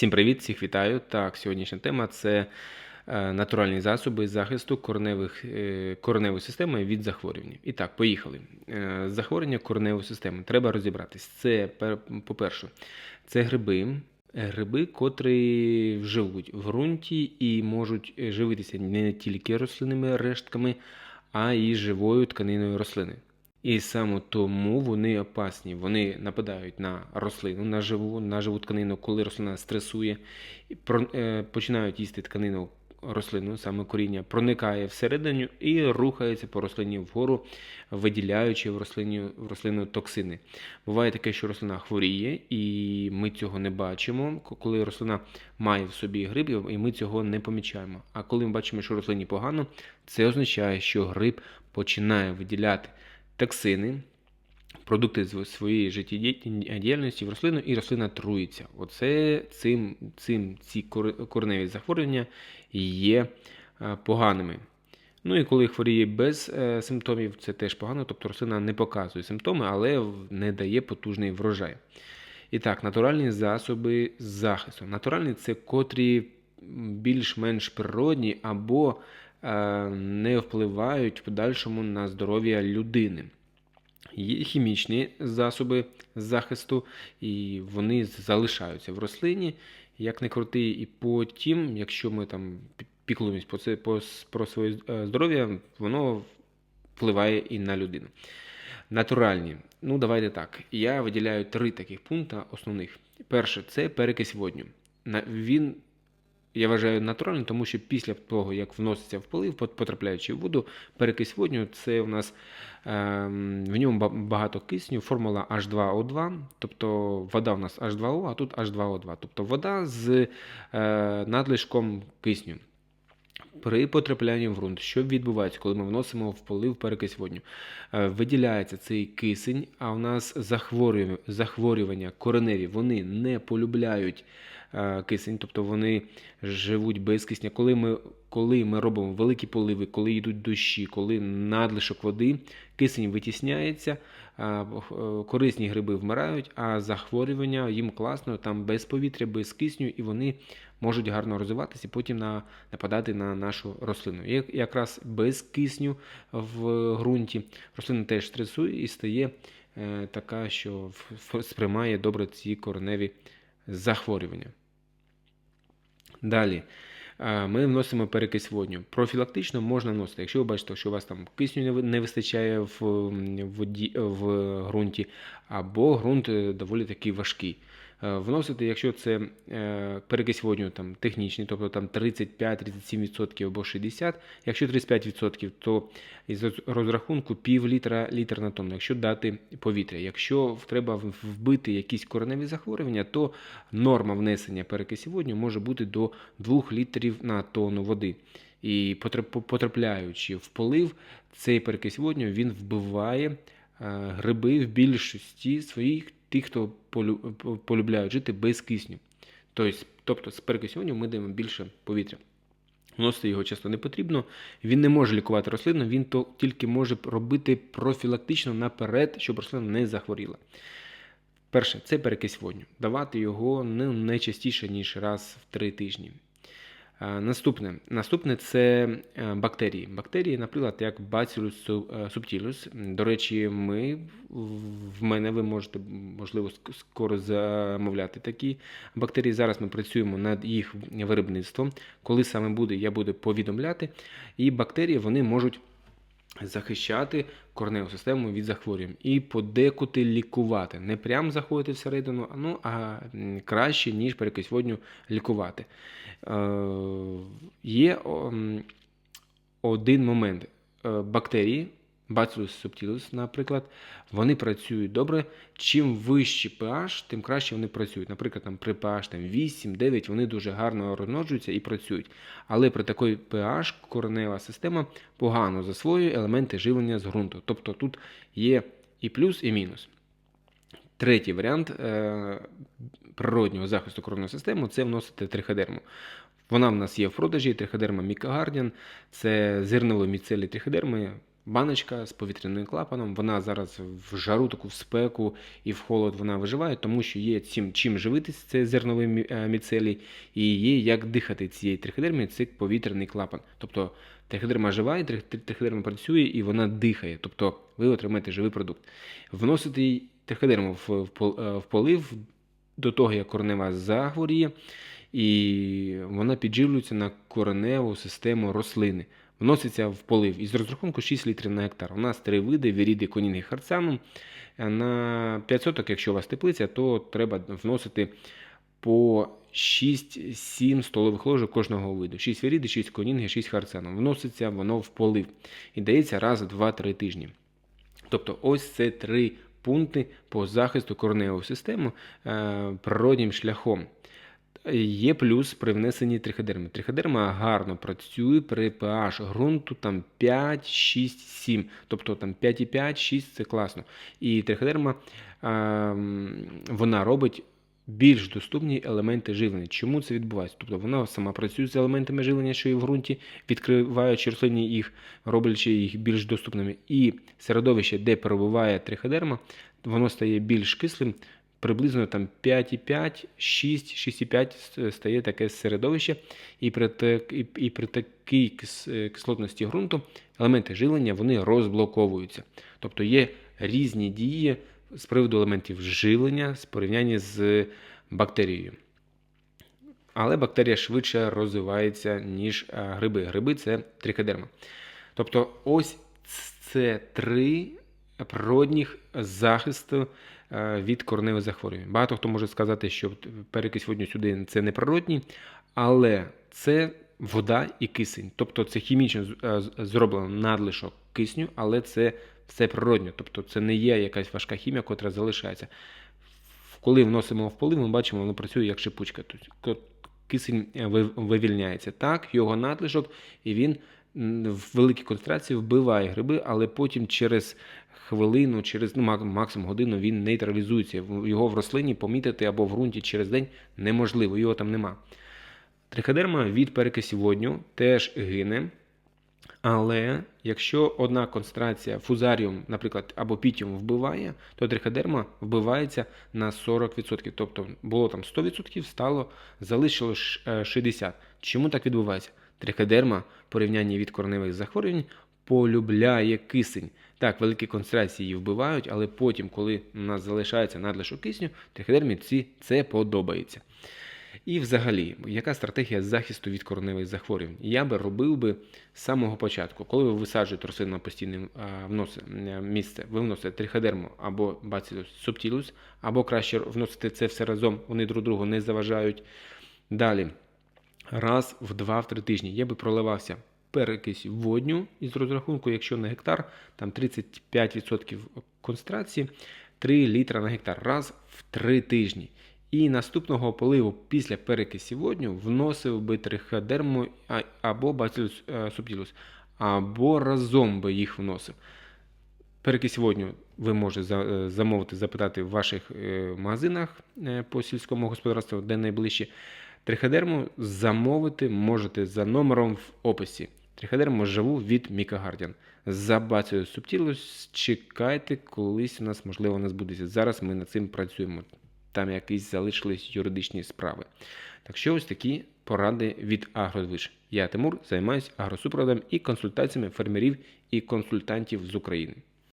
Всім привіт, всіх вітаю. Так, сьогоднішня тема це е, натуральні засоби захисту кореневих, е, кореневої системи від захворювань. І так, поїхали. Е, Захворювання кореневої системи. Треба розібратись. Це, по-перше, це гриби. Гриби, котрі живуть в ґрунті і можуть живитися не тільки рослинними рештками, а й живою тканиною рослини. І саме тому вони опасні. Вони нападають на рослину, на живу, на живу тканину, коли рослина стресує, е, починають їсти тканину рослину, саме коріння, проникає всередину і рухається по рослині вгору, виділяючи в рослині, в рослину токсини. Буває таке, що рослина хворіє, і ми цього не бачимо, коли рослина має в собі гриб, і ми цього не помічаємо. А коли ми бачимо, що рослині погано, це означає, що гриб починає виділяти токсини, продукти своєї життєдіяльності в рослину, і рослина труїться. Оце цим, цим ці кореневі захворювання є е, поганими. Ну і коли хворіє без е, симптомів, це теж погано, тобто рослина не показує симптоми, але не дає потужний врожай. І так, натуральні засоби захисту. Натуральні це котрі більш-менш природні або е, не впливають в подальшому на здоров'я людини. Є хімічні засоби захисту, і вони залишаються в рослині, як не крути. І потім, якщо ми там піклуємось про це по- про своє е, здоров'я, воно впливає і на людину. Натуральні. Ну, давайте так. Я виділяю три таких пункти основних. Перше, це перекись водню. Він, я вважаю, натуральним, тому що після того, як вноситься в полив, потрапляючи в воду, перекись водню, це у нас ем, в ньому багато кисню, формула H2O2, тобто вода у нас H2O, а тут H2O2, тобто вода з е, надлишком кисню. При потраплянні в ґрунт, що відбувається, коли ми вносимо в полив перекись водню? Е, Виділяється цей кисень, а у нас захворювання, кореневі, вони не полюбляють е, кисень, тобто вони живуть без кисня. Коли ми, коли ми робимо великі поливи, коли йдуть дощі, коли надлишок води, кисень витісняється, корисні гриби вмирають, а захворювання їм класно, там без повітря, без кисню, і вони можуть гарно розвиватися і потім на, нападати на нашу рослину. І як- якраз без кисню в ґрунті рослина теж стресує і стає е, така, що сприймає добре ці кореневі захворювання. Далі. Ми вносимо перекись водню. Профілактично можна вносити. Якщо ви бачите, що у вас там кисню не вистачає в воді, в ґрунті, або ґрунт е, доволі такий важкий. Е, Вносити, якщо це е, перекись водню там, технічний, тобто там 35-37% або 60%, якщо 35%, то із розрахунку пів літра літр на тонну, якщо дати повітря. Якщо треба вбити якісь кореневі захворювання, то норма внесення перекисі водню може бути до 2 літрів на тонну води. І потрапляючи в полив, цей перекись водню він вбиває е, гриби в більшості своїх тих, хто полю- полюбляють жити без кисню. Тобто, тобто з перекисю ми даємо більше повітря. Вносити його часто не потрібно. Він не може лікувати рослину, він то тільки може робити профілактично наперед, щоб рослина не захворіла. Перше, це перекись водню. Давати його не, не частіше, ніж раз в три тижні. А, Наступне, наступне це е, бактерії. Бактерії, наприклад, як Bacillus е, subtilis. До речі, ми в мене ви можете можливо скоро замовляти такі бактерії. Зараз ми працюємо над їх виробництвом. Коли саме буде, я буду повідомляти. І бактерії вони можуть захищати корневу систему від захворювань і подекуди лікувати. Не прям заходити всередину, ну, а краще, ніж перекисводню лікувати. Е, є один момент. Е, Бактерії, Bacillus subtilis, наприклад, вони працюють добре. Чим вищий pH, тим краще вони працюють. Наприклад, там при pH там, 8-9 вони дуже гарно розмножуються і працюють. Але при такій pH коренева система погано засвоює елементи живлення з ґрунту. Тобто тут є і плюс, і мінус. Третій варіант е, природнього захисту коронної системи це вносити триходерму. Вона в нас є в продажі, триходерма Мікагардіан, це зернові міцелі триходерми. Баночка з повітряним клапаном. Вона зараз в жару, таку в спеку і в холод вона виживає, тому що є цим, чим живитись, це зерновий мі- е, міцелій, і є як дихати цієї триходермії, це повітряний клапан. Тобто триходерма жива, і трих- триходерма працює, і вона дихає. Тобто ви отримаєте живий продукт. Вносити пол- е, в полив до того, як коренева захворіє, і вона підживлюється на кореневу систему рослини. Вноситься в полив із розрахунку 6 літрів на гектар. У нас три види віріди конінги харцану. На 5 соток, якщо у вас теплиця, то треба вносити по 6-7 столових ложок кожного виду. 6 віріди, 6 конінги, 6 харцану. Вноситься воно в полив і дається раз в 2-3 тижні. Тобто, ось це три пункти по захисту кореневої системи е, природнім шляхом. Є плюс при внесенні триходерми. Триходерма гарно працює при pH ґрунту там 5, 6, 7. Тобто там 5,5, 6 це класно. І триходерма ем, вона робить більш доступні елементи живлення. Чому це відбувається? Тобто вона сама працює з елементами живлення, що є в ґрунті, відкриваючи рослинні їх, роблячи їх більш доступними. І середовище, де перебуває триходерма, воно стає більш кислим. Приблизно там 5,5, 6, 6,5 стає таке середовище, і при, так- і, і при такій е, кислотності ґрунту елементи живлення вони розблоковуються. Тобто є різні дії з приводу елементів живлення в порівнянні з бактерією. Але бактерія швидше розвивається, ніж е, гриби. Гриби це триходерма. Тобто, ось це три природних захисту е, від кореневих захворювань. Багато хто може сказати, що перекись водню сюди це не природній, але це вода і кисень. Тобто це хімічно е, зроблено надлишок кисню, але це все природньо. Тобто це не є якась важка хімія, котра залишається. Коли вносимо в полив, ми бачимо, воно працює як шипучка. Тобто кисень е, вивільняється. Так, його надлишок, і він в великій концентрації вбиває гриби, але потім через хвилину, через ну, максимум годину він нейтралізується. Його в рослині помітити або в ґрунті через день неможливо, його там нема. Триходерма від перекисі водню теж гине. Але якщо одна концентрація фузаріум, наприклад, або пітіум вбиває, то триходерма вбивається на 40%. Тобто було там 100%, стало залишилось е, 60%. Чому так відбувається? Триходерма порівнянні від кореневих захворювань полюбляє кисень. Так, великі концентрації її вбивають, але потім, коли у нас залишається надлишок кисню, триходермі ці це подобається. І взагалі, яка стратегія захисту від кореневих захворювань? Я би робив би з самого початку, коли ви висаджуєте рослину на постійне е, місце, ви вносите триходерму або бацилус subtilus, або краще вносити це все разом, вони друг другу не заважають. Далі, раз в 2-3 тижні я би проливався перекись водню із розрахунку, якщо на гектар там 35% концентрації, 3 літра на гектар раз в 3 тижні. І наступного поливу після перекисі водню вносив би триходерму або бацилус е, subtilus, або разом би їх вносив. Перекись водню ви можете е, замовити, запитати в ваших е, магазинах по сільському господарству, де найближче. Триходерму замовити можете за номером в описі. Триходерму живу від Міка Гардіан. За бацею Subtilus чекайте, колись у нас, можливо, не збудеться. Зараз ми над цим працюємо. Там якісь залишились юридичні справи. Так що ось такі поради від Агродвиж. Я Тимур займаюся агросупродом і консультаціями фермерів і консультантів з України.